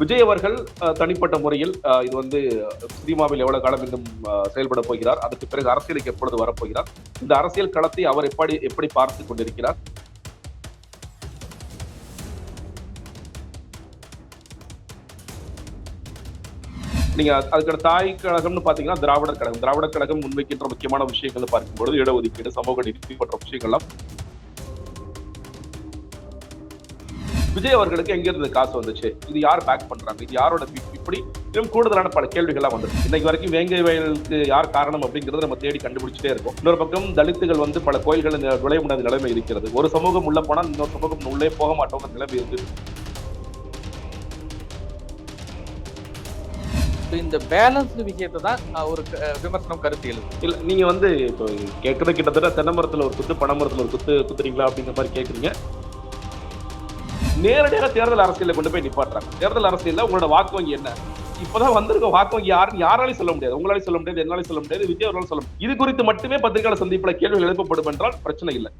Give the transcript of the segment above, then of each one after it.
விஜய் அவர்கள் தனிப்பட்ட முறையில் இது வந்து சினிமாவில் எவ்வளவு காலம் இன்னும் செயல்பட போகிறார் அதுக்கு பிறகு அரசியலுக்கு எப்பொழுது வரப்போகிறார் இந்த அரசியல் களத்தை அவர் எப்படி எப்படி பார்த்து கொண்டிருக்கிறார்? நீங்க அதுக்கான தாய் கழகம்னு பாத்தீங்கன்னா திராவிடர் கழகம். திராவிடர் கழகம் முன்வைக்கின்ற முக்கியமான விஷயங்கள் பார்க்கும்பொழுது இடஒதுக்கீடு சமூக நீதி போன்ற விஷயங்கள்லாம் விஜய் அவர்களுக்கு எங்க இருந்து காசு வந்துச்சு? இது யார் பேக் பண்றாங்க? இது யாரோட இப்படி இன்னும் கூடுதலான பல கேள்விகள்லாம் வந்துருக்கு. இன்னைக்கு வரைக்கும் வேங்கை வயலுக்கு யார் காரணம் அப்படிங்கறத நம்ம தேடி கண்டுபிடிச்சிட்டே இருக்கோம். இன்னொரு பக்கம் தலித்துகள் வந்து பல கோயில்கள் இந்த நுழைய முடியாத நிலைமை இருக்கிறது. ஒரு சமூகம் உள்ள போனா இன்னொரு சமூகம் உள்ளே போக மாட்டோங்கிற நிலைமை இருக்கு இந்த பேலன்ஸ் விஷயத்தை தான் ஒரு விமர்சனம் கருத்து எழுது இல்ல நீங்க வந்து இப்போ கேட்கறது கிட்டத்தட்ட தென்னை மரத்துல ஒரு குத்து பனை மரத்துல ஒரு குத்து குத்துறீங்களா அப்படிங்கிற மாதிரி கேக்குறீங்க. நேரடியாக தேர்தல் அரசியலில் கொண்டு போய் நிப்பாட்டுறாங்க. தேர்தல் அரசியலில் உங்களோட வாக்கு வங்கி என்ன? இப்போதான் வந்திருக்க வாக்கு வங்கி யாருன்னு யாராலையும் சொல்ல முடியாது. உங்களாலையும் சொல்ல முடியாது என்னாலையும் சொல்ல முடியாது விஜய் அவர்களாலும் சொல்ல முடியாது. இது குறித்து மட்டுமே பத்திரிகையாளர் சந்திப்பில் கேள்விகள் எழுப்பப்படும் என்றால் பிரச்சனை இல்லை.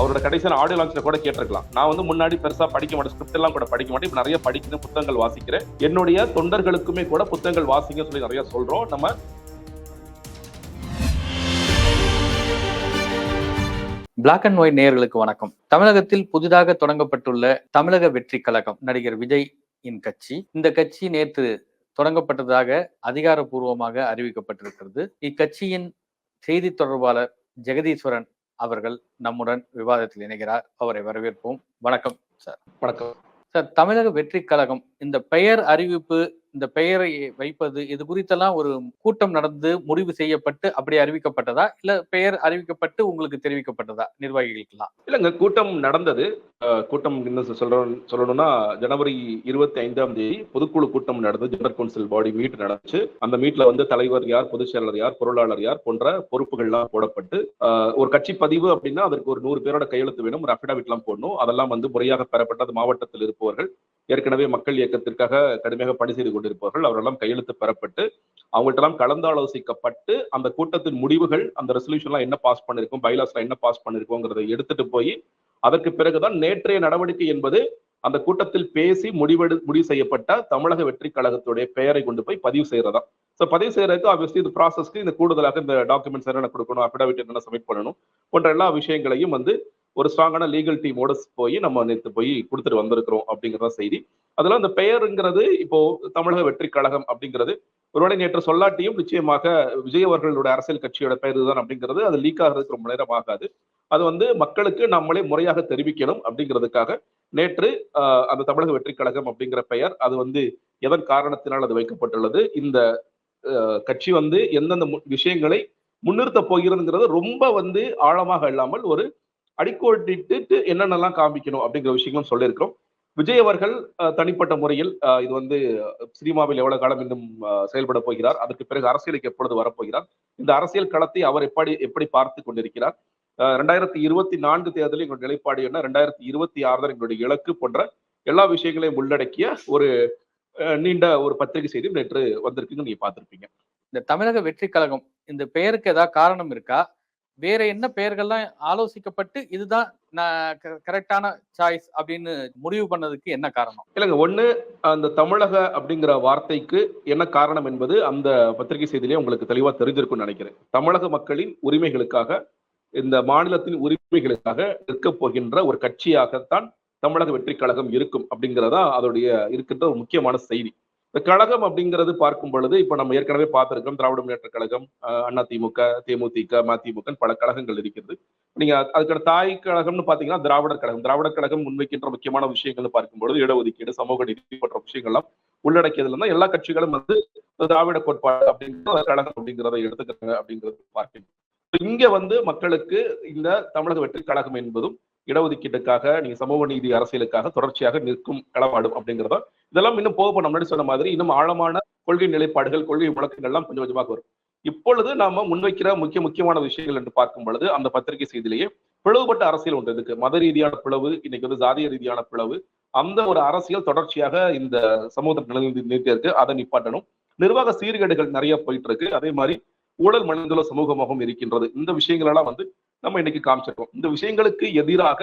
அவரோட கடைசியான ஆடியோ லான்ச்ல கூட கேட்டிருக்கலாம். நான் வந்து முன்னாடி பெருசா படிக்க மாட்டேன். ஸ்கிரிப்ட் எல்லாம் கூட படிக்க மாட்டேன். இப்ப நிறைய படிக்கிறேன் புத்தகங்கள் வாசிக்கிறேன். என்னுடைய தொண்டர்களுக்குமே கூட புத்தகங்கள் வாசிங்க சொல்லி நிறைய சொல்றோம். நம்ம பிளாக் அண்ட் ஒயிட் நேயர்களுக்கு வணக்கம். தமிழகத்தில் புதிதாக தொடங்கப்பட்டுள்ள தமிழக வெற்றி கழகம் நடிகர் விஜய் இன் கட்சி. இந்த கட்சி நேற்று தொடங்கப்பட்டதாக அதிகாரப்பூர்வமாக அறிவிக்கப்பட்டிருக்கிறது. இக்கட்சியின் செய்தி தொடர்பாளர் ஜெகதீஸ்வரன் அவர்கள் நம்முடன் விவாதத்தில் இணைகிறார். அவரை வரவேற்போம். வணக்கம் சார். வணக்கம். சார் தமிழக வெற்றி கழகம் இந்த பெயர் அறிவிப்பு இந்த பெயரை வைப்பது இது குறித்தெல்லாம் ஒரு கூட்டம் நடந்து முடிவு செய்யப்பட்டு அப்படி அறிவிக்கப்பட்டதா? இல்ல பெயர் அறிவிக்கப்பட்டு உங்களுக்கு தெரிவிக்கப்பட்டதா? நிர்வாகிகளுக்கெல்லாம். இல்லைங்க கூட்டம் நடந்தது. கூட்டம் சொல்றோம் சொல்லணும்னா ஜனவரி இருபத்தி ஐந்தாம் தேதி பொதுக்குழு கூட்டம் நடந்தது. ஜெனரல் கவுன்சில் பாடி மீட் நடந்துச்சு. அந்த மீட்ல வந்து தலைவர் யார் பொதுச் செயலாளர் யார் பொருளாளர் யார் போன்ற பொறுப்புகள்லாம் போடப்பட்டு ஒரு கட்சி பதிவு அப்படின்னா அதற்கு ஒரு நூறு பேரோட கையெழுத்து வேணும். ஒரு affidavit எல்லாம் போடணும். அதெல்லாம் வந்து முறையாக பெறப்பட்டது மாவட்டத்தில் இருப்பவர்கள். ஏற்கனவே மக்கள் இயக்கத்திற்காக கடுமையாக பணி செய்து கொண்டிருப்பவர்கள் அவரெல்லாம் கையெழுத்து பெறப்பட்டு அவங்கள்ட்டெல்லாம் கலந்தாலோசிக்கப்பட்டு அந்த கூட்டத்தின் முடிவுகள் அந்த ரெசல்யூஷன்லாம் என்ன பாஸ் பண்ணிருக்கோம் பைலாஸ்ல என்ன பாஸ் பண்ணிருக்கோங்கிறத எடுத்துட்டு போய் அதற்கு பிறகுதான் நேற்றைய நடவடிக்கை என்பது அந்த கூட்டத்தில் பேசி முடிவெடு முடிவு செய்யப்பட்ட தமிழக வெற்றி கழகத்துடைய பெயரை கொண்டு போய் பதிவு செய்யறதா ஸோ பதிவு செய்யறதுக்கு ஆப்வியஸ்லி இந்த ப்ராசஸ்க்கு இந்த கூடுதலாக இந்த டாக்குமெண்ட்ஸ் என்னென்ன கொடுக்கணும் அஃபிடாவிட் என்னென்ன சப்மிட் பண்ணணும் போன்ற எல்லா விஷயங்களையும் வந்து ஒரு ஸ்ட்ராங்கான லீகல் டீமோட போய் நம்ம நேற்று போய் கொடுத்துட்டு வந்திருக்கிறோம் அப்படிங்கிறத செய்தி. அதெல்லாம் அந்த பெயருங்கிறது இப்போ தமிழக வெற்றி கழகம் அப்படிங்கிறது. ஒருவேளை நேற்று சொல்லாட்டியும் நிச்சயமாக விஜய் அவர்களுடைய அரசியல் கட்சியோட பெயர் இதுதான் அப்படிங்கிறது. அது லீக் ஆகிறதுக்கு ரொம்ப நேரம் ஆகாது. அது வந்து மக்களுக்கு நம்மளே முறையாக தெரிவிக்கணும் அப்படிங்கிறதுக்காக நேற்று ஆஹ், அந்த தமிழக வெற்றி கழகம் அப்படிங்கிற பெயர் அது வந்து எதன் காரணத்தினால் அது வைக்கப்பட்டுள்ளது? இந்த ஆஹ், கட்சி வந்து எந்தெந்த விஷயங்களை முன்னிறுத்த போகிறதுங்கிறது ரொம்ப வந்து ஆழமாக இல்லாமல் ஒரு அடிக்கோட்டிட்டு என்னென்னலாம் காமிக்கணும் அப்படிங்கிற விஷயங்களும் சொல்லியிருக்கிறோம். விஜய் அவர்கள் ஆஹ், தனிப்பட்ட முறையில் ஆஹ், இது வந்து சினிமாவில் எவ்வளவு காலம் இன்னும் செயல்பட போகிறார் அதற்கு பிறகு அரசியலுக்கு எப்பொழுது வரப்போகிறார் இந்த அரசியல் களத்தை அவர் எப்படி எப்படி பார்த்து கொண்டிருக்கிறார் ரெண்டாயிரத்தி இருபத்தி நான்கு தேர்தலில் எங்களுடைய நிலைப்பாடு என்ன ரெண்டாயிரத்தி இருபத்தி ஆறு தான் எங்களுடைய இலக்கு போன்ற எல்லா விஷயங்களையும் உள்ளடக்கிய ஒரு நீண்ட ஒரு பத்திரிகை செய்தி நேற்று வந்திருக்குங்க நீங்க பார்த்திருப்பீங்க. இந்த தமிழக வெற்றி கழகம் இந்த பெயருக்கு ஏதாவது காரணம் இருக்கா? வேற என்ன பெயர்கள்லாம் ஆலோசிக்கப்பட்டு இதுதான் கரெக்டான சாய்ஸ் அப்படின்னு முடிவு பண்ணதுக்கு என்ன காரணம்? இல்லைங்க ஒண்ணு அந்த தமிழக அப்படிங்கிற வார்த்தைக்கு என்ன காரணம் என்பது அந்த பத்திரிகை செய்தியிலே உங்களுக்கு தெளிவா தெரிஞ்சிருக்கும்னு நினைக்கிறேன். தமிழக மக்களின் உரிமைகளுக்காக இந்த மாநிலத்தின் உரிமைகளுக்காக நிற்கப் போகின்ற ஒரு கட்சியாகத்தான் தமிழக வெற்றி கழகம் இருக்கும் அப்படிங்கிறதா அதோடைய இருக்கின்ற ஒரு முக்கியமான செய்தி. இந்த கழகம் அப்படிங்கிறது பார்க்கும் பொழுது இப்ப நம்ம ஏற்கனவே பார்த்திருக்கோம் திராவிட முன்னேற்ற கழகம் அஹ், அண்ணா திமுக தேமுதிக மதிமுக பல கழகங்கள் இருக்கிறது. நீங்க அதுக்கான தாய் கழகம்னு பாத்தீங்கன்னா திராவிடர் கழகம். திராவிடர் கழகம் முன்வைக்கின்ற முக்கியமான விஷயங்கள் பார்க்கும்பொழுது இடஒதுக்கீடு சமூக நீதி போன்ற விஷயங்கள்லாம் உள்ளடக்கியதுல தான் எல்லா கட்சிகளும் வந்து திராவிட கோட்பாடு அப்படிங்கிற கழகம் அப்படிங்கிறத எடுத்துக்கிறாங்க அப்படிங்கிறது பார்க்கணும். இங்க வந்து மக்களுக்கு இந்த தமிழக வெற்றி கழகம் என்பதும் இடஒதுக்கீட்டுக்காக நீங்க சமூக நீதி அரசியலுக்காக தொடர்ச்சியாக நிற்கும் களமாடும் அப்படிங்கிறதா இதெல்லாம் இன்னும் போக முன்னாடி சொன்ன மாதிரி இன்னும் ஆழமான கொள்கை நிலைப்பாடுகள் கொள்கை முழக்கங்கள் எல்லாம் கொஞ்சம் கொஞ்சமாக வரும். இப்பொழுது நாம முன்வைக்கிற முக்கிய முக்கியமான விஷயங்கள் என்று பார்க்கும் பொழுது அந்த பத்திரிகை செய்தியிலேயே பிளவுபட்ட அரசியல் ஒன்று இருக்கு. மத ரீதியான பிளவு இன்னைக்கு வந்து ஜாதிய ரீதியான பிளவு அந்த ஒரு அரசியல் தொடர்ச்சியாக இந்த சமூகத்தில் நிலநிறுத்தி நிறுத்தி இருக்கு. அதை நிப்பாட்டணும். நிர்வாக சீர்கேடுகள் நிறைய போயிட்டு இருக்கு. அதே மாதிரி ஊழல் மனிதல சமூகமாகவும் இருக்கின்றது. இந்த விஷயங்கள் எல்லாம் வந்து நம்ம இன்னைக்கு காமிச்சிருக்கோம். இந்த விஷயங்களுக்கு எதிராக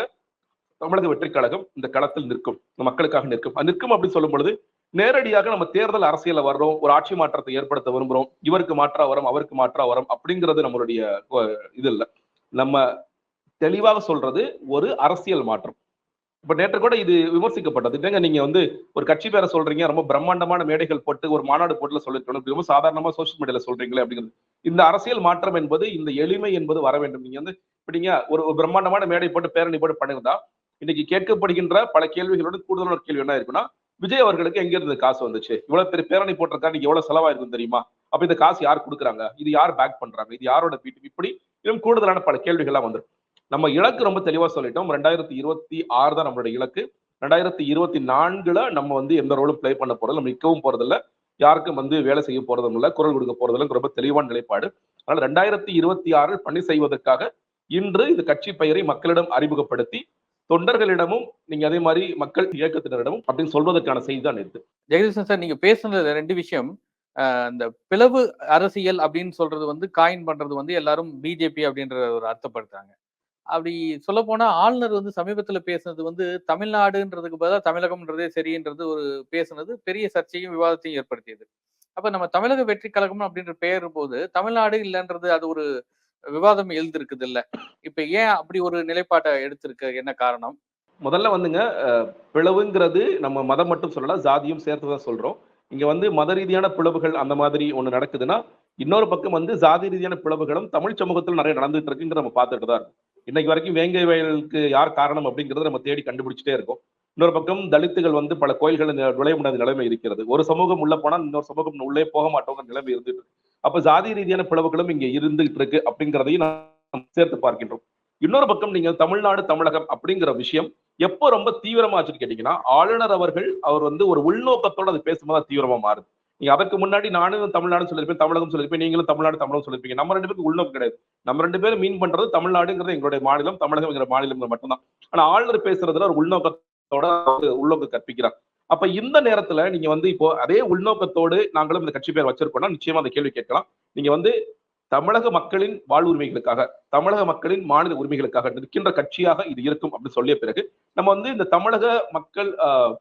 தமிழக வெற்றி கழகம் இந்த களத்தில் நிற்கும். மக்களுக்காக நிற்கும். அது நிற்கும் அப்படின்னு சொல்லும் பொழுது நேரடியாக நம்ம தேர்தல் அரசியல வர்றோம் ஒரு ஆட்சி மாற்றத்தை ஏற்படுத்த விரும்புறோம் இவருக்கு மாற்றா வரும் அவருக்கு மாற்றா வரும் அப்படிங்கிறது நம்மளுடைய இது இல்ல. நம்ம தெளிவாக சொல்றது ஒரு அரசியல் மாற்றம். இப்ப நேற்று கூட இது விமர்சிக்கப்பட்டது. என்னங்க நீங்க வந்து ஒரு கட்சி பேரை சொல்றீங்க ரொம்ப பிரம்மாண்டமான மேடைகள் போட்டு ஒரு மாநாடு போட்டுல சொல்லிருக்கணும். ரொம்ப சாதாரணமா சோசியல் மீடியால சொல்றீங்களே அப்படிங்கிறது. இந்த அரசியல் மாற்றம் என்பது இந்த எளிமை என்பது வர வேண்டும். நீங்க வந்து இப்ப நீங்க ஒரு பிரம்மாண்டமான மேடை போட்டு பேரணி போட்டு பண்ணிருந்தா இன்னைக்கு கேட்கப்படுகின்ற பல கேள்விகளோட கூடுதலான ஒரு கேள்வி என்ன இருக்குன்னா விஜய் அவர்களுக்கு எங்க இருந்து காசு வந்துச்சு? இவ்வளவு பெரிய பேரணி போட்டிருக்கா? நீங்க எவ்வளவு செலவாயிருக்கும் தெரியுமா? அப்ப இந்த காசு யார் கொடுக்குறாங்க? இது யார் பேக் பண்றாங்க? இது யாரோட வீட்டு? இப்படி இன்னும் கூடுதலான பல கேள்விகள்லாம் வந்துரும். நம்ம இலக்கு ரொம்ப தெளிவா சொல்லிட்டோம். ரெண்டாயிரத்தி இருபத்தி ஆறு தான் நம்மளுடைய இலக்கு. ரெண்டாயிரத்தி இருபத்தி நான்குல நம்ம வந்து எந்த ரோலும் ப்ளே பண்ண போறது நம்ம நிற்கவும் போறதில்ல. யாருக்கும் வந்து வேலை செய்ய போறதும் இல்லை. குரல் கொடுக்க போறதில்ல ரொம்ப தெளிவான நிலைப்பாடு. அதனால ரெண்டாயிரத்தி இருபத்தி ஆறில் பணி செய்வதற்காக இன்று இந்த கட்சி பெயரை மக்களிடம் அறிமுகப்படுத்தி தொண்டர்களிடமும் நீங்க அதே மாதிரி மக்கள் இயக்கத்தினரிடமும் அப்படின்னு சொல்வதற்கான செய்தி தான் இது. ஜெகதீசன் சார் நீங்க பேசுனது ரெண்டு விஷயம். இந்த பிளவு அரசியல் அப்படின்னு சொல்றது வந்து காயின் பண்றது வந்து எல்லாரும் பிஜேபி அப்படின்ற ஒரு அர்த்தப்படுத்துறாங்க. அப்படி சொல்ல போனா ஆளுநர் வந்து சமீபத்துல பேசுனது வந்து தமிழ்நாடுன்றதுக்கு பதிலாக தமிழகம்ன்றதே சரின்றது ஒரு பேசுனது பெரிய சர்ச்சையும் விவாதத்தையும் ஏற்படுத்தியது. அப்ப நம்ம தமிழக வெற்றி கழகம் அப்படின்ற பெயர் போது தமிழ்நாடு இல்லைன்றது அது ஒரு விவாதம் எழுந்திருக்குது இல்ல இப்ப ஏன் அப்படி ஒரு நிலைப்பாட்டை எடுத்திருக்க? என்ன காரணம்? முதல்ல வந்துங்க பிளவுங்கிறது நம்ம மதம் மட்டும் சொல்லல ஜாதியும் சேர்த்து தான் சொல்றோம். இங்க வந்து மத ரீதியான பிளவுகள் அந்த மாதிரி ஒண்ணு நடக்குதுன்னா இன்னொரு பக்கம் வந்து ஜாதி ரீதியான பிளவுகளும் தமிழ் சமூகத்தில் நிறைய நடந்துட்டு இருக்குங்கிற நம்ம பார்த்துட்டு தான் இருக்கும். இன்னைக்கு வரைக்கும் வேங்கை வயலுக்கு யார் காரணம் அப்படிங்கிறத நம்ம தேடி கண்டுபிடிச்சிட்டே இருக்கோம். இன்னொரு பக்கம் தலித்துகள் வந்து பல கோயில்கள் நுழைய முடியாத நிலைமை இருக்கிறது. ஒரு சமூகம் உள்ள போனால் இன்னொரு சமூகம் உள்ளே போக மாட்டோங்கிற நிலைமை இருந்துட்டு இருக்கு. அப்ப ஜாதி ரீதியான பிளவுகளும் இங்க இருந்துகிட்டு இருக்கு அப்படிங்கிறதையும் நாம் சேர்த்து பார்க்கின்றோம். இன்னொரு பக்கம் நீங்கள் தமிழ்நாடு தமிழகம் அப்படிங்கிற விஷயம் எப்போ ரொம்ப தீவிரமா ஆச்சுன்னு கேட்டீங்கன்னா ஆளுநர் அவர்கள் அவர் வந்து ஒரு உள்நோக்கத்தோட அது பேசும்போது தான் தீவிரமா மாறுது. நீங்க அதற்கு முன்னாடி நானும் தமிழ்நாடு சொல்லியிருப்பேன் தமிழகம் சொல்லியிருப்பேன் நீங்களும் தமிழ்நாடு தமிழகம் சொல்லியிருப்பீங்க. நம்ம ரெண்டு பேருக்கு உள்நோக்கம் கிடையாது. நம்ம ரெண்டு பேரும் மீன் பண்றது தமிழ்நாடுங்கிறது எங்களுடைய மாநிலம் தமிழகம்ங்கிற மாநிலம் மட்டும்தான். ஆனா ஆளுநர் பேசுறதுல ஒரு உள்நோக்கத்தோட உள்நோக்கம் கற்பிக்கிறார். அப்ப இந்த நேரத்துல நீங்க வந்து இப்போ அதே உள்நோக்கத்தோடு நாங்களும் இந்த கட்சி பேர் வச்சிருக்கோம்னா நிச்சயமா அந்த கேள்வி கேட்கலாம். நீங்க வந்து தமிழக மக்களின் வாழ்வுரிமைகளுக்காக தமிழக மக்களின் மாநில உரிமைகளுக்காக நிற்கின்ற கட்சியாக இது இருக்கும் அப்படின்னு சொல்லிய பிறகு நம்ம வந்து இந்த தமிழக மக்கள் ஆஹ்,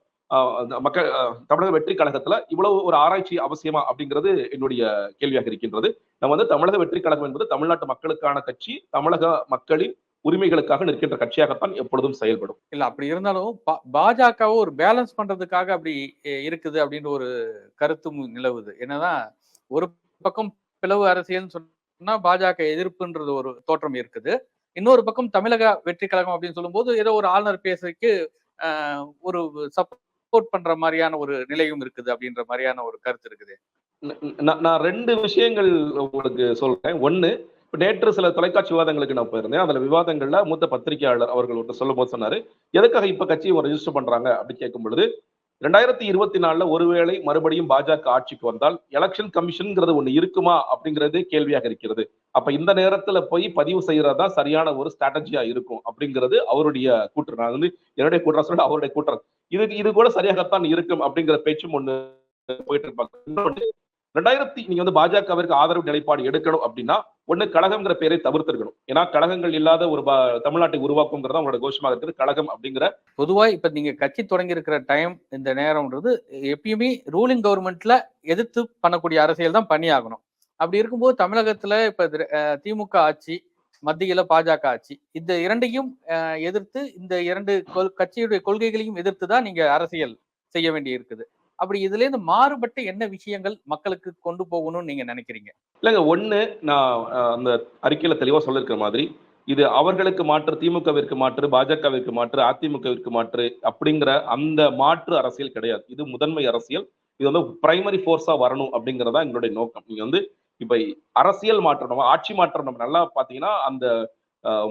மக்கள் தமிழக வெற்றி கழகத்துல இவ்வளவு ஒரு ஆராய்ச்சி அவசியமா அப்படிங்கிறது என்னுடைய கேள்வியாக இருக்கின்றது. நம்ம வந்து தமிழக வெற்றி கழகம் என்பது தமிழ்நாட்டு மக்களுக்கான கட்சி தமிழக மக்களின் உரிமைகளுக்காக நிற்கின்ற கட்சியாகத்தான் எப்பொழுதும் செயல்படும். இல்ல அப்படி இருந்தாலும் பா- பாஜகவை ஒரு பேலன்ஸ் பண்றதுக்காக அப்படி இருக்குது அப்படின்ற ஒரு கருத்தும் நிலவுது. என்னதான் ஒரு பக்கம் பிளவு அரசியல்னு சொன்னா பாஜக எதிர்ப்புன்றது ஒரு தோற்றம் இருக்குது. இன்னொரு பக்கம் தமிழக வெற்றி கழகம் அப்படின்னு சொல்லும்போது ஏதோ ஒரு ஆளுநர் பேசுறதுக்கு ஆஹ், ஒரு சப்போர்ட் பண்ற மாதிரியான ஒரு நிலையும் இருக்குது அப்படின்ற மாதிரியான ஒரு கருத்து இருக்குது. நான் ரெண்டு விஷயங்கள் உங்களுக்கு சொல்றேன். ஒண்ணு இப்ப நேற்று சில தொலைக்காட்சி விவாதங்களுக்கு நான் போயிருந்தேன். அதுல விவாதங்கள்ல மூத்த பத்திரிகையாளர் அவர்கள் ஒருத்தர் சொல்லும் போது சொன்னாரு எதுக்காக இப்ப கட்சி ரெஜிஸ்டர் பண்றாங்க? அப்படி கேட்கும் பொழுது ரெண்டாயிரத்தி இருபத்தி நாலுல ஒருவேளை மறுபடியும் பாஜக ஆட்சிக்கு வந்தால் எலெக்ஷன் கமிஷன்ங்கிறது ஒண்ணு இருக்குமா அப்படிங்கிறதே கேள்வியாக இருக்கிறது. அப்ப இந்த நேரத்துல போய் பதிவு செய்யறதா சரியான ஒரு ஸ்ட்ராட்டஜியா இருக்கும் அப்படிங்கிறது அவருடைய கூற்று. நான் வந்து என்னுடைய கூற்ற சொல்ல அவருடைய கூற்றம் இது இது கூட சரியாகத்தான் இருக்கும் அப்படிங்கிற பேச்சும் ஒண்ணு போயிட்டு இருப்பாங்க ரெண்டாயிரத்தி நீங்க வந்து பாஜகவிற்கு ஆதரவு நிலைப்பாடு எடுக்கணும் அப்படின்னா ஒண்ணு கழகம்ங்கிற பேரை தவிர்த்திருக்கணும். ஏன்னா கழகங்கள் இல்லாத ஒரு தமிழ்நாட்டை உருவாக்குங்கிறதா அவங்களோட கோஷமாக இருக்குது. கழகம் அப்படிங்கிற பொதுவா இப்ப நீங்க கட்சி தொடங்கி இருக்கிற டைம் இந்த நேரம்ன்றது எப்பயுமே ரூலிங் கவர்மெண்ட்ல எதிர்த்து பண்ணக்கூடிய அரசியல் தான் பண்ணி ஆகணும் அப்படி இருக்கும்போது தமிழகத்துல இப்ப அஹ் திமுக ஆட்சி மத்தியில பாஜக ஆட்சி இந்த இரண்டையும் எதிர்த்து இந்த இரண்டு கொள்- கட்சியுடைய கொள்கைகளையும் எதிர்த்து தான் நீங்க அரசியல் செய்ய வேண்டி இருக்குது அப்படி இதுல இருந்து மாறுபட்ட என்ன விஷயங்கள் மக்களுக்கு கொண்டு போகணும்னு நீங்க நினைக்கிறீங்க? இல்லைங்க ஒண்ணு நான் அந்த அறிக்கையில தெளிவா சொல்லியிருக்கிற மாதிரி இது அவர்களுக்கு மாற்று திமுகவிற்கு மாற்று பாஜகவிற்கு மாற்று அதிமுகவிற்கு மாற்று அப்படிங்கிற அந்த மாற்று அரசியல் கிடையாது. இது முதன்மை அரசியல். இது வந்து பிரைமரி ஃபோர்ஸா வரணும் அப்படிங்கிறதா எங்களுடைய நோக்கம். நீங்க வந்து இப்ப அரசியல் மாற்றம் நம்ம ஆட்சி மாற்றம் நம்ம நல்லா பாத்தீங்கன்னா அந்த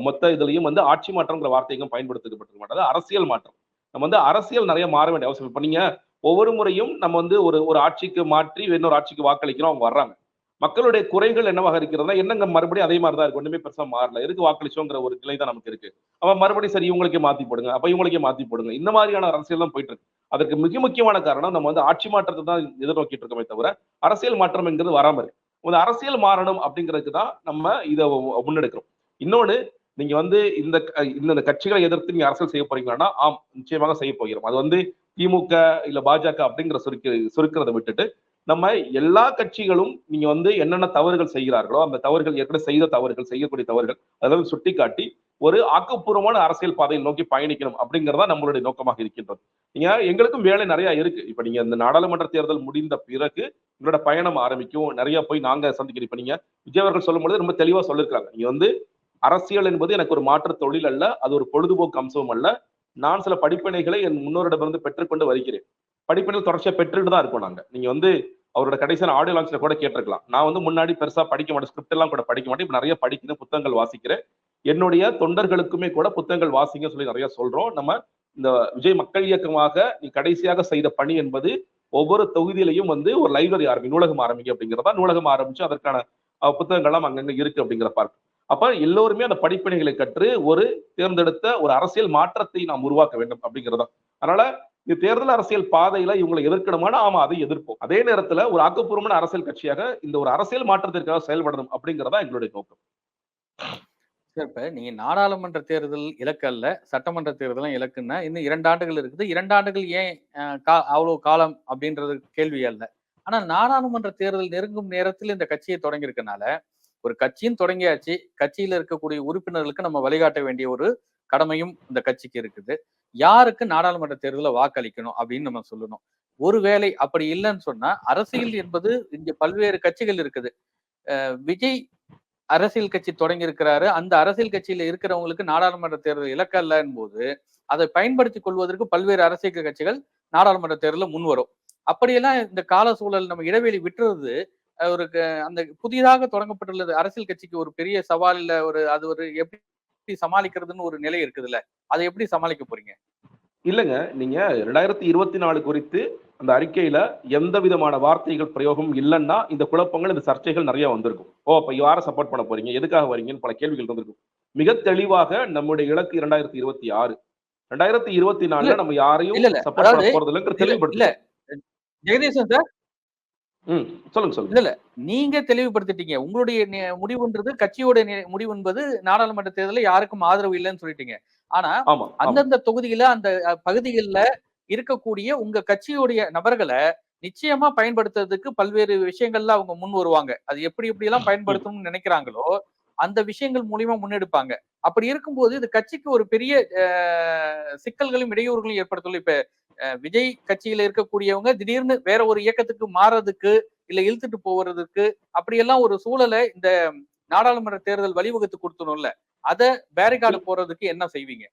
மொத்த இதுலயும் வந்து ஆட்சி மாற்றம்ங்கிற வார்த்தையும் பயன்படுத்தப்பட்டிருக்க மாட்டாது அரசியல் மாற்றம். நம்ம வந்து அரசியல் நிறைய மாற வேண்டிய அவசியம். இப்ப நீங்க ஒவ்வொரு முறையும் நம்ம வந்து ஒரு ஒரு ஆட்சிக்கு மாற்றி இன்னொரு ஆட்சிக்கு வாக்களிக்கிறோம் அவங்க வர்றாங்க. மக்களுடைய குறைகள் என்னவாக இருக்கிறதா என்னங்க மறுபடியும் அதே மாதிரி தான் இருக்கு ஒன்றுமே பெருசாக மாறல. எதுக்கு வாக்களிச்சோங்கிற ஒரு கிளை தான் நமக்கு இருக்கு. அவன் மறுபடியும் சரி இவங்களுக்கே மாத்தி போடுங்க அப்ப இவங்களுக்கே மாத்தி போடுங்க. இந்த மாதிரியான அரசியல் தான் போயிட்டு இருக்கு அதற்கு மிக முக்கியமான காரணம் நம்ம வந்து ஆட்சி மாற்றத்தை தான் எதிர்நோக்கிட்டு இருக்கோமே தவிர அரசியல் மாற்றம் என்கிறது வராம இருக்கு. ஒரு அரசியல் மாறணும் அப்படிங்கிறதுக்கு தான் நம்ம இதை முன்னெடுக்கிறோம். இன்னொன்னு நீங்க வந்து இந்த க- இந்த கட்சிகளை எதிர்த்து நீங்க அரசியல் செய்ய போறீங்கன்னா ஆம் நிச்சயமாக செய்ய போகிறோம். அது வந்து திமுக இல்ல பாஜக அப்படிங்கிற சுருக்க சுருக்கிறத விட்டுட்டு நம்ம எல்லா கட்சிகளும் நீங்க வந்து என்னென்ன தவறுகள் செய்கிறார்களோ அந்த தவறுகள் ஏற்கனவே செய்த தவறுகள் செய்யக்கூடிய தவறுகள் அதெல்லாம் சுட்டிக்காட்டி ஒரு ஆக்கப்பூர்வமான அரசியல் பாதையில் நோக்கி பயணிக்கணும் அப்படிங்கிறதா நம்மளுடைய நோக்கமாக இருக்கின்றது. நீங்க எங்களுக்கும் வேலை நிறைய இருக்கு. இப்ப நீங்க இந்த நாடாளுமன்ற தேர்தல் முடிந்த பிறகு உங்களோட பயணம் ஆரம்பிக்கும். நிறைய போய் நாங்க சந்திக்கிறோம். இப்ப நீங்க விஜய் அவர்கள் சொல்லும்போது ரொம்ப தெளிவா சொல்லிருக்காங்க நீங்க வந்து அரசியல் என்பது எனக்கு ஒரு மாற்று தொழில் அல்ல அது ஒரு பொழுதுபோக்கு அம்சமும் அல்ல. நான் சில படிப்பினைகளை என் முன்னோரிடமிருந்து பெற்றுக்கொண்டு வருகிறேன். படிப்பினைகள் தொடர்ச்சியாக பெற்றுட்டு தான் இருக்கோம் நாங்க. நீங்க வந்து அவரோட கடைசியான ஆடியோ லான்ச்ல கூட கேட்டிருக்கலாம். நான் வந்து முன்னாடி பெருசா படிக்க மாட்டேன் ஸ்கிரிப்ட் எல்லாம் கூட படிக்க மாட்டேன். இப்போ நிறைய படிக்கிறேன் புத்தகங்கள் வாசிக்கிறேன். என்னுடைய தொண்டர்களுக்குமே கூட புத்தகங்கள் வாசிங்க சொல்லி நிறைய சொல்றோம். நம்ம இந்த விஜய் மக்கள் இயக்கமாக நீ கடைசியாக செய்த பணி என்பது ஒவ்வொரு தொகுதியிலையும் வந்து ஒரு லைப்ரரி ஆரம்பி நூலகம் ஆரம்பிங்க அப்படிங்கிறதா நூலகம் ஆரம்பிச்சு அதற்கான புத்தகங்கள்லாம் அங்கங்க இருக்கு அப்படிங்கிற பார்க்க அப்ப எல்லோருமே அந்த படிப்பினைகளை கற்று ஒரு தேர்ந்தெடுத்த ஒரு அரசியல் மாற்றத்தை நாம் உருவாக்க வேண்டும் அப்படிங்கிறதா அதனால இந்த தேர்தல் அரசியல் பாதையில இவங்களை எதிர்க்கணுமானா ஆமா அதை எதிர்ப்போம். அதே நேரத்துல ஒரு ஆக்கப்பூர்வமான அரசியல் கட்சியாக இந்த ஒரு அரசியல் மாற்றத்திற்காக செயல்படணும் அப்படிங்கிறதா எங்களுடைய நோக்கம். சார் இப்ப நீங்க நாடாளுமன்ற தேர்தல் இலக்கு அல்ல சட்டமன்ற தேர்தலும் இலக்குன்னா இன்னும் இரண்டு ஆண்டுகள் இருக்குது. இரண்டு ஆண்டுகள் ஏன் அஹ், கா- அவ்வளவு காலம் அப்படின்றது கேள்வி அல்ல. ஆனா நாடாளுமன்ற தேர்தல் நெருங்கும் நேரத்தில் இந்த கட்சியை தொடங்கியிருக்கனால ஒரு கட்சியும் தொடங்கியாச்சு. கட்சியில இருக்கக்கூடிய உறுப்பினர்களுக்கு நம்ம வழிகாட்ட வேண்டிய ஒரு கடமையும் இந்த கட்சிக்கு இருக்குது. யாருக்கு நாடாளுமன்ற தேர்தல வாக்களிக்கணும் அப்படின்னு நம்ம சொல்லணும். ஒருவேளை அப்படி இல்லைன்னு சொன்னா அரசியல் என்பது இங்க பல்வேறு கட்சிகள் இருக்குது. அஹ் விஜய் அரசியல் கட்சி தொடங்கி இருக்கிறாரு அந்த அரசியல் கட்சியில இருக்கிறவங்களுக்கு நாடாளுமன்ற தேர்தல் இலக்கல்லன் போது அதை பயன்படுத்தி கொள்வதற்கு பல்வேறு அரசியல் கட்சிகள் நாடாளுமன்ற தேர்தலில் முன் வரும் அப்படியெல்லாம் இந்த கால சூழல் நம்ம இடைவெளி விட்டுறது ஒரு அந்த புதிதாக தொடங்கப்பட்டுள்ளது. அரசியல் கட்சிக்கு ஒரு பெரிய சவால் இல்ல ஒரு அது ஒரு எப்படி சமாளிக்கிறதுன்னு ஒரு நிலை இருக்குதுல்ல. அதை எப்படி சமாளிக்க போறீங்க? இல்லைங்க. நீங்க ரெண்டாயிரத்தி இருபத்தி நாலு குறித்து அந்த அறிக்கையில எந்த விதமான வார்த்தைகள் பிரயோகம் இல்லைன்னா இந்த குழப்பங்கள் இந்த சர்ச்சைகள் நிறைய வந்திருக்கும். ஓ அப்ப யாரை சப்போர்ட் பண்ண போறீங்க. எதுக்காக வரீங்கன்னு பல கேள்விகள் இருந்திருக்கும் மிக தெளிவாக நம்முடைய இலக்கு இரண்டாயிரத்தி இருபத்தி ஆறு. ரெண்டாயிரத்தி இருபத்தி நாலுல நம்ம யாரையும். சப்போர்ட் பண்ண போறது இல்ல. ஜெகதீசன் சார் சொல்லுங்க சொல்லுங்க. நீங்க தெளிவுபடுத்திட்டீங்க. உங்களுடைய முடிவுன்றது கட்சியோட முடிவு என்பது நாடாளுமன்ற தேர்தலில் யாருக்கும் ஆதரவு இல்லைன்னு சொல்லிட்டீங்க. ஆனா. அந்தந்த தொகுதியில அந்த பகுதிகளில் இருக்கக்கூடிய உங்க கட்சியுடைய நபர்களை நிச்சயமா பயன்படுத்துறதுக்கு பல்வேறு விஷயங்கள்ல அவங்க முன் வருவாங்க. அது எப்படி எப்படி எல்லாம் பயன்படுத்தணும்னு நினைக்கிறாங்களோ அந்த விஷயங்கள் மூலியமா முன்னெடுப்பாங்க. அப்படி இருக்கும்போது இது கட்சிக்கு ஒரு பெரிய அஹ், சிக்கல்களும் இடையூறுகளும் ஏற்படுத்தல இப்ப விஜய் கட்சியில இருக்கக்கூடியவங்க திடீர்னு வேற ஒரு இயக்கத்துக்கு மாறதுக்கு இல்ல இழுத்துட்டு போவதற்கு அப்படியெல்லாம் ஒரு சூழலை இந்த நாடாளுமன்ற தேர்தல் வழிவகுத்து கொடுத்தணும்ல அத பேரிகார்டு போறதுக்கு என்ன செய்வீங்க?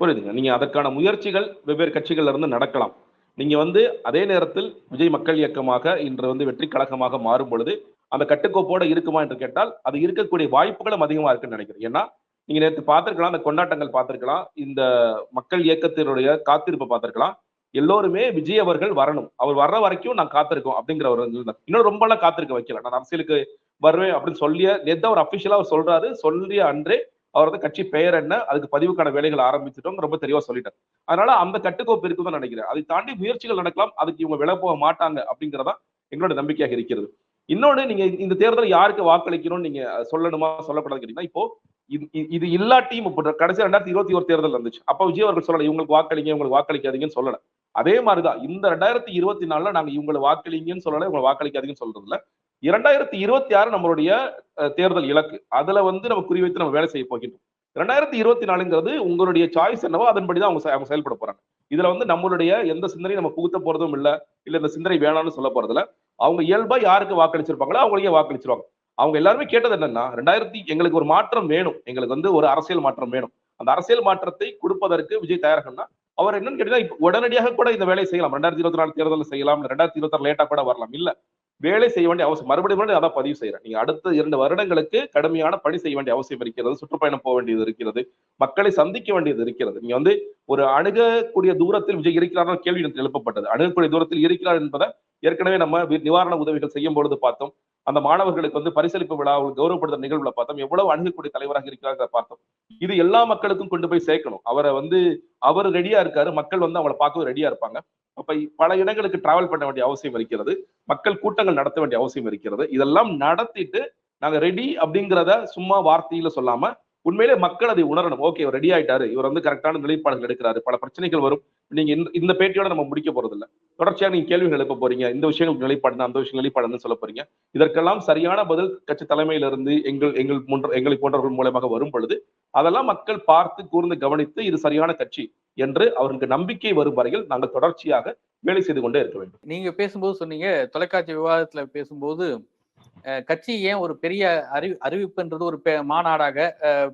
புரியுதுங்க. நீங்க அதற்கான முயற்சிகள் வெவ்வேறு கட்சிகள்ல இருந்து நடக்கலாம். நீங்க வந்து அதே நேரத்தில் விஜய் மக்கள் இயக்கமாக இன்று வந்து வெற்றி கழகமாக மாறும் பொழுது அந்த கட்டுக்கோப்போட இருக்குமா என்று கேட்டால் அது இருக்கக்கூடிய வாய்ப்புகளும் அதிகமா இருக்குன்னு நினைக்கிறேன். ஏன்னா நீங்க நேற்று பார்த்திருக்கலாம் அந்த கொண்டாட்டங்கள் பார்த்திருக்கலாம் இந்த மக்கள் இயக்கத்தினுடைய காத்திருப்பை பார்த்திருக்கலாம். எல்லோருமே விஜய் அவர்கள் வரணும். அவர் வர்ற வரைக்கும் நான் காத்திருக்கோம் அப்படிங்கிற ஒரு இன்னும் ரொம்ப எல்லாம் காத்திருக்க வைக்கல. நான் அரசியலுக்கு வருவேன் அப்படின்னு சொல்லிய நேத்து அவர் அபிஷியலா அவர் சொல்றாரு. சொல்லிய அன்றே அவரது கட்சி பெயர் என்ன அதுக்கு பதிவுக்கான வேலைகள் ஆரம்பிச்சிட்டோம் ரொம்ப தெளிவா சொல்லிட்டார். அதனால அந்த கட்டுக்கோப்பு இருக்குன்னு நினைக்கிறேன். அதை தாண்டி முயற்சிகள் நடக்கலாம். அதுக்கு இவங்க விலை போக மாட்டாங்க அப்படிங்கிறதா எங்களோட நம்பிக்கையாக இருக்கிறது. இன்னொன்னு நீங்க இந்த தேர்தல் யாருக்கு வாக்களிக்கணும்னு நீங்க சொல்லணுமா சொல்லப்படாது கேட்டீங்கன்னா இப்போ இது இது- இல்லாட்டியும் இப்போ கடைசி ரெண்டாயிரத்தி இருபத்தி ஒரு தேர்தல் இருந்துச்சு அப்ப விஜய் அவர்கள் சொல்லல இவங்களுக்கு வாக்களிங்க இவங்களுக்கு வாக்களிக்காதீங்கன்னு சொல்லல. அதே மாதிரிதான் இந்த ரெண்டாயிரத்தி இருபத்தி நாலுல நாங்க இவங்களை வாக்களிங்கன்னு சொல்லல இவங்களை வாக்களிக்காதீங்கன்னு சொல்றதுல இரண்டாயிரத்தி இருபத்தி ஆறு நம்மளுடைய தேர்தல் இலக்கு. அதுல வந்து நம்ம குறிவைத்து நம்ம வேலை செய்ய போகின்றோம். ரெண்டாயிரத்தி இருபத்தி நாலுங்கிறது உங்களுடைய சாய்ஸ் என்னவோ அதன்படிதான் அவங்க அவங்க செயல்பட போறாங்க. இதுல வந்து நம்மளுடைய எந்த சிந்தனையும் நம்ம புகுத்த போறதும் இல்ல இல்ல இந்த சிந்தனை வேணாம்னு சொல்ல போறதுல அவங்க இயல்பா யாருக்கு வாக்களிச்சிருப்பாங்களோ அவங்களுக்கே வாக்களிச்சிருவாங்க. அவங்க எல்லாருமே கேட்டது என்னன்னா ரெண்டாயிரத்தி எங்களுக்கு ஒரு மாற்றம் வேணும். எங்களுக்கு வந்து ஒரு அரசியல் மாற்றம் வேணும். அந்த அரசியல் மாற்றத்தை கொடுப்பதற்கு விஜய் தயாரகம்னா அவர் என்னன்னு கேட்டீங்கன்னா உடனடியாக கூட இந்த வேலையை செய்யலாம். ரெண்டாயிரத்தி இருபத்தி நாலு தேர்தலில் செய்யலாம். ரெண்டாயிரத்தி இருபத்தி ஆறு லேட்டா கூட வரலாம். இல்ல வேலை செய்ய வேண்டிய அவசியம். மறுபடியும் மறுபடியும் அதான் பதிவு செய்யறேன் நீங்க அடுத்த இரண்டு வருடங்களுக்கு கடுமையான பணி செய்ய வேண்டிய அவசியம் இருக்கிறது. சுற்றுப்பயணம் போக வேண்டியது இருக்கிறது. மக்களை சந்திக்க வேண்டியது இருக்கிறது. நீங்க வந்து ஒரு அணுகக்கூடிய தூரத்தில் விஜய் இருக்கிறார் கேள்வி எழுப்பப்பட்டது. அணுகக்கூடிய தூரத்தில் இருக்கிறார் என்பதை ஏற்கனவே நம்ம நிவாரண உதவிகள் செய்யும் பொழுது பார்த்தோம். அந்த மாணவர்களுக்கு வந்து பரிசளிப்பு விழா கௌரவப்படுத்த நிகழ்வுல பார்த்தோம். எவ்வளவு அணுகக்கூடிய தலைவராக இருக்கிறாங்க பார்த்தோம். இது எல்லா மக்களுக்கும் கொண்டு போய் சேர்க்கணும். அவரை வந்து அவர் ரெடியா இருக்காரு. மக்கள் வந்து அவளை பார்க்கவும் ரெடியா இருப்பாங்க. அப்ப பல இடங்களுக்கு டிராவல் பண்ண வேண்டிய அவசியம் இருக்கிறது. மக்கள் கூட்டங்கள் நடத்த வேண்டிய அவசியம் இருக்கிறது. இதெல்லாம் நடத்திட்டு நாங்க ரெடி அப்படிங்கிறத சும்மா வார்த்தையில சொல்லாம உண்மையிலே மக்கள் அதை உணரணும். ஓகே இவர் ரெடி ஆயிட்டாரு. இவர் வந்து கரெக்டான நிலைப்பாடுகள் எடுக்கிறாரு. பல பிரச்சனைகள் வரும். நீங்க இந்த இந்த பேட்டியோட நம்ம முடிக்க போறது இல்ல தொடர்ச்சியாக நீங்க கேள்விகள் எழுப்ப போறீங்க. இந்த விஷயங்களுக்கு நிலைப்பாடு அந்த விஷயம் நிலைப்பாடுன்னு சொல்ல போறீங்க. இதற்கெல்லாம் சரியான பதில் கட்சி தலைமையிலிருந்து எங்கள் எங்கள் போன்ற எங்களை போன்றவர்கள் மூலமாக வரும் பொழுது அதெல்லாம் மக்கள் பார்த்து கூர்ந்து கவனித்து இது சரியான கட்சி. என்று அவர்களுக்கு நம்பிக்கை வரும் வரையில் நாங்கள் தொடர்ச்சியாக வேலை செய்து கொண்டே இருக்க வேண்டும். நீங்க பேசும்போது சொன்னீங்க தொலைக்காட்சி விவாதத்துல பேசும்போது அஹ், கட்சி ஏன் ஒரு பெரிய அறி அறிவிப்புன்றது ஒரு பெ- மாநாடாக அஹ்,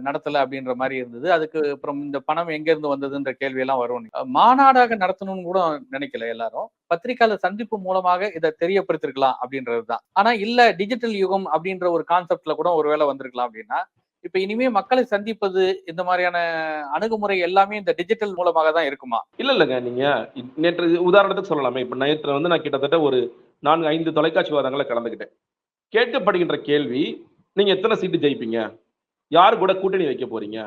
நடத்தல அப்படின்ற மாதிரி இருந்தது. அதுக்கு அப்புறம் இந்த பணம் எங்க இருந்து வந்ததுன்ற கேள்வி எல்லாம் வரும் மாநாடாக நடத்தணும்னு கூட நினைக்கல எல்லாரும். பத்திரிகையாளர் சந்திப்பு மூலமாக இதை தெரியப்படுத்திருக்கலாம் அப்படின்றதுதான். ஆனா இல்ல டிஜிட்டல் யுகம் அப்படின்ற ஒரு கான்செப்ட்ல கூட ஒருவேளை வந்திருக்கலாம் அப்படின்னா இப்ப இனிமே மக்களை சந்திப்பது இந்த மாதிரியான அணுகுமுறை எல்லாமே இந்த டிஜிட்டல் மூலமாக தான் இருக்குமா? இல்ல இல்லங்க. நீங்க நேற்று உதாரணத்துக்கு சொல்லலாமே. இப்ப நேற்று வந்து நான் கிட்டத்தட்ட ஒரு நான்கு ஐந்து தொலைக்காட்சி வாதங்களை கலந்துக்கிட்டேன் கேட்கப்படுகின்ற கேள்வி நீங்க எத்தனை சீட்டு ஜெயிப்பீங்க? யார் கூட கூட்டணி வைக்க போறீங்க?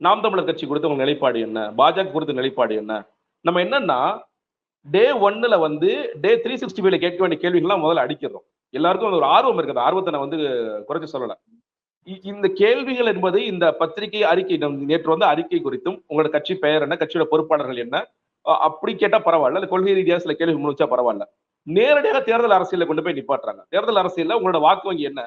நாம் தமிழர் கட்சி கொடுத்த உங்க நிலைப்பாடு என்ன? பாஜக கொடுத்த நிலைப்பாடு என்ன? நம்ம என்னன்னா டே ஒன்னுல வந்து டே த்ரீ சிக்ஸ்டி ஃபைவ்ல கேட்க வேண்டிய கேள்விகள்லாம் முதல்ல அடிக்கிறோம். எல்லாருக்கும் ஒரு ஆர்வம் இருக்குது. ஆர்வத்தை நான் வந்து குறைச்சு சொல்லலை. இந்த கேள்விகள் என்பது இந்த பத்திரிகை அறிக்கை நம் நேற்று வந்து அறிக்கை குறித்தும் உங்களோட கட்சி பெயர் என்ன கட்சியோட பொறுப்பாளர்கள் என்ன அப்படி கேட்டா பரவாயில்ல இல்ல கொள்கை ரீதியாக சில கேள்வி முன் பரவாயில்ல. நேரடியாக தேர்தல் அரசியல கொண்டு போய் நிப்பாட்டுறாங்க. தேர்தல் அரசியல்ல உங்களோட வாக்கு வங்கி என்ன?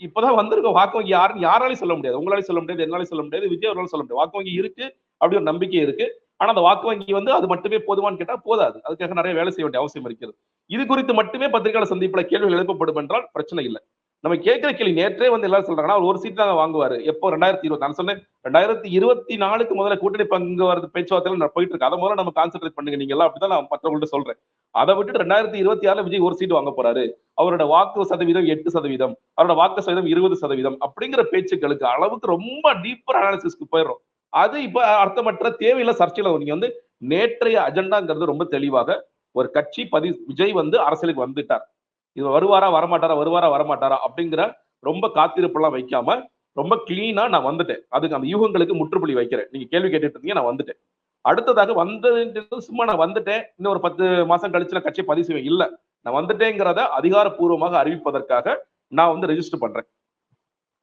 இப்பதான் வந்திருக்க வாக்கு வங்கி யாருன்னு யாராலையும் சொல்ல முடியாது. உங்களாலையும் சொல்ல முடியாது என்னாலையும் சொல்ல முடியாது விஜய் அவர்களாலும் சொல்ல முடியாது. வாக்கு வங்கி இருக்கு அப்படி ஒரு நம்பிக்கை இருக்கு. ஆனா அந்த வாக்கு வங்கி வந்து அது மட்டுமே போதுமான்னு கேட்டா போதாது. அதுக்காக நிறைய வேலை செய்ய வேண்டிய அவசியம் இருக்கிறது. இது குறித்து மட்டுமே பத்திரிகையாளர் சந்திப்புல கேள்விகள் எழுப்பப்படும் என்றால் பிரச்சனை இல்லை. நம்ம கேட்கிற கேள்வி நேற்றே வந்து எல்லாரும் சொல்றாங்கன்னா அவர் ஒரு சீட் தாங்க வாங்குவாரு. எப்போ? ரெண்டாயிரத்தி இருபது. நான் சொன்னேன் ரெண்டாயிரத்தி இருபத்தி நாலுக்கு முதல்ல கூட்டணி பங்கு வரது பேச்சுவார்த்தையில நான் போயிட்டு இருக்கு அதை முதல்ல நம்ம கான்சென்ட்ரேட் பண்ணுங்க நீங்க எல்லாம். அப்படிதான் நான் மற்றவங்கள்ட்ட சொல்றேன். அதை விட்டுட்டு ரெண்டாயிரத்தி இருபத்தி ஆறுல விஜய் ஒரு சீட் வாங்க போறாரு. அவரோட வாக்கு சதவீதம் எட்டு சதவீதம். அவரோட வாக்கு சதவீதம் இருபது சதவீதம். அப்படிங்கிற பேச்சுக்களுக்கு அளவுக்கு ரொம்ப டீப்பர் அனாலிசிஸ்க்கு போயிடும் அது இப்ப அர்த்தமற்ற தேவையில்ல சர்ச்சையில நீங்க வந்து நேற்றைய அஜெண்டாங்கிறது ரொம்ப தெளிவாக ஒரு கட்சி பதி விஜய் வந்து அரசியலுக்கு வந்துட்டார். இது வருவாரா வரமாட்டாரா வருவாரா வரமாட்டாரா அப்படிங்கிற ரொம்ப காத்திருப்பெல்லாம் வைக்காம ரொம்ப கிளீனா நான் வந்துட்டேன். அதுக்கு அந்த யூகங்களுக்கு முற்றுப்புள்ளி வைக்கிறேன். நீங்க கேள்வி கேட்டுட்டு இருந்தீங்க நான் வந்துட்டேன். அடுத்ததாக வந்தது சும்மா நான் வந்துட்டேன். இன்னும் ஒரு பத்து மாசம் கழிச்சு நான் கட்சியை பதிவு செய்வேன் இல்ல. நான் வந்துட்டேங்கிறத அதிகாரப்பூர்வமாக அறிவிப்பதற்காக நான் வந்து ரெஜிஸ்டர் பண்றேன்.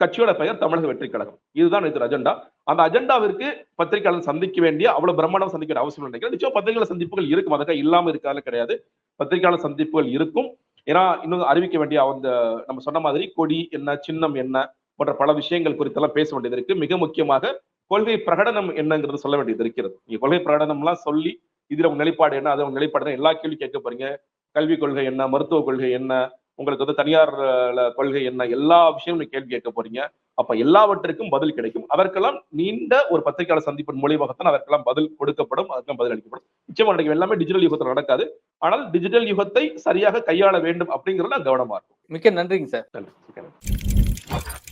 கட்சியோட பெயர் தமிழக வெற்றி கழகம். இதுதான் இது அஜெண்டா அந்த அஜெண்டாவிற்கு பத்திரிகையாளர் சந்திக்க வேண்டிய அவ்வளவு பிரம்மாண்டம் சந்திக்க வேண்டிய அவசியம் நினைக்கிறேன். நிச்சயம் பத்திரிகையாளர் சந்திப்புகள் இருக்கும். அதுக்காக இல்லாம இருக்காது கிடையாது. பத்திரிகையாளர் சந்திப்புகள் இருக்கும். ஏன்னா இன்னும் அறிவிக்க வேண்டிய அந்த நம்ம சொன்ன மாதிரி கொடி என்ன சின்னம் என்ன போன்ற பல விஷயங்கள் குறித்தெல்லாம் பேச வேண்டியது இருக்கு. மிக முக்கியமாக கொள்கை பிரகடனம் என்னங்கிறது சொல்ல வேண்டியது இருக்கிறது. நீங்க கொள்கை பிரகடனம்லாம் சொல்லி இதுல உங்க நிலைப்பாடு என்ன அது உங்க நிலைப்பாடு என்ன, எல்லா கேள்வி கேட்க போறீங்க. கல்விக் கொள்கை என்ன மருத்துவ கொள்கை என்ன உங்களுக்கு வந்து தனியார் கொள்கை என்ன? எல்லா விஷயமும் நீங்க கேள்வி கேட்க போறீங்க. அப்ப எல்லாவற்றுக்கும் பதில் கிடைக்கும். அதற்கெல்லாம் நீண்ட ஒரு பத்திரிகையாளர் சந்திப்பின் மூலியமாகத்தான் அதற்கெல்லாம் பதில் கொடுக்கப்படும். அதற்கெல்லாம் பதில் அளிக்கப்படும். நிச்சயமா நடக்கும் எல்லாமே டிஜிட்டல் யுகத்தில் நடக்காது. ஆனால் டிஜிட்டல் யுகத்தை சரியாக கையாள வேண்டும் அப்படிங்கிறதுல கவனமா இருக்கும் மிக்க நன்றிங்க சார். நன்றி.